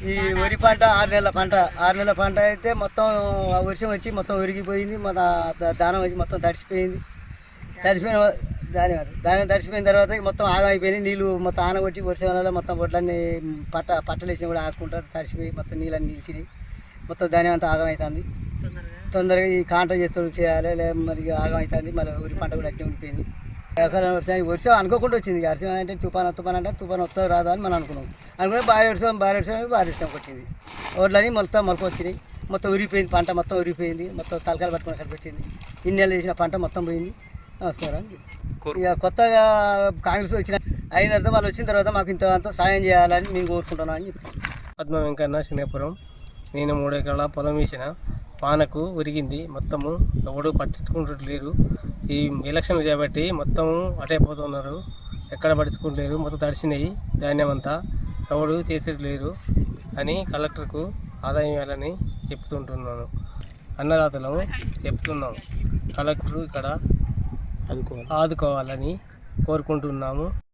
ఈ వరి పంట ఆరు నెలల పంట ఆరు నెలల పంట అయితే మొత్తం ఆ వర్షం వచ్చి మొత్తం ఒరిగిపోయింది మన దానం వచ్చి మొత్తం తడిసిపోయింది. తడిసిపోయిన దాని దాని తడిసిపోయిన తర్వాత మొత్తం ఆగం అయిపోయింది నీళ్ళు మొత్తం ఆన కొట్టి వర్షం వల్ల మొత్తం వడ్లన్నీ పట్ట పట్టలు వేసినా కూడా ఆకుంటారు తడిసిపోయి మొత్తం నీళ్ళన్నీ నిలిచినాయి. మొత్తం ధాన్యం అంతా ఆగం అవుతుంది తొందరగా. ఈ కాంట చేతులు చేయాలి లే మరి ఆగం అవుతుంది మళ్ళీ వరి పంట కూడా అట్నే ఉండిపోయింది. వర్షం వర్షం అనుకోకుండా వచ్చింది. ఇక వర్షం అంటే తుఫాన్ తుఫాన్ అంటే తుఫాన్ వస్తుందో రాదా అని మనం అనుకున్నాం. అనుకునే భారీ వర్షం భారీ వర్షం భారీ వర్షం వచ్చింది వడ్లని మొత్తం మొలక వచ్చినాయి. మొత్తం ఉరిగిపోయింది పంట మొత్తం ఉరిగిపోయింది మొత్తం తలకాయలు పట్టుకుని పెట్టింది. ఇన్ని నెలలు వేసిన పంట మొత్తం పోయింది. నమస్కారం ఇక కొత్తగా కాంగ్రెస్ వచ్చిన అయిన తర్వాత వాళ్ళు వచ్చిన తర్వాత మాకు ఇంత అంత సాయం చేయాలని మేము కోరుకుంటున్నాం అని చెప్తాం పద్మ వెంకన్న శనిపురం. నేను మూడు ఎకరాల పొలం వేసిన వానకు ఉరిగింది. మొత్తము ఎవడు పట్టించుకుంటూ లేరు ఈ ఎలక్షన్లు చేపట్టి మొత్తము అటే పోతున్నారు. ఎక్కడ పట్టించుకుంటలేరు. మొత్తం తడిసినాయి. ధాన్యం అంతా ఎవడు చేసేది లేరు అని కలెక్టర్కు ఆదాయం ఇవ్వాలని చెప్తుంటున్నాను. అన్నదాతలను చెప్తున్నాం. కలెక్టర్ ఇక్కడ ఆదుకోవాలని కోరుకుంటున్నాము.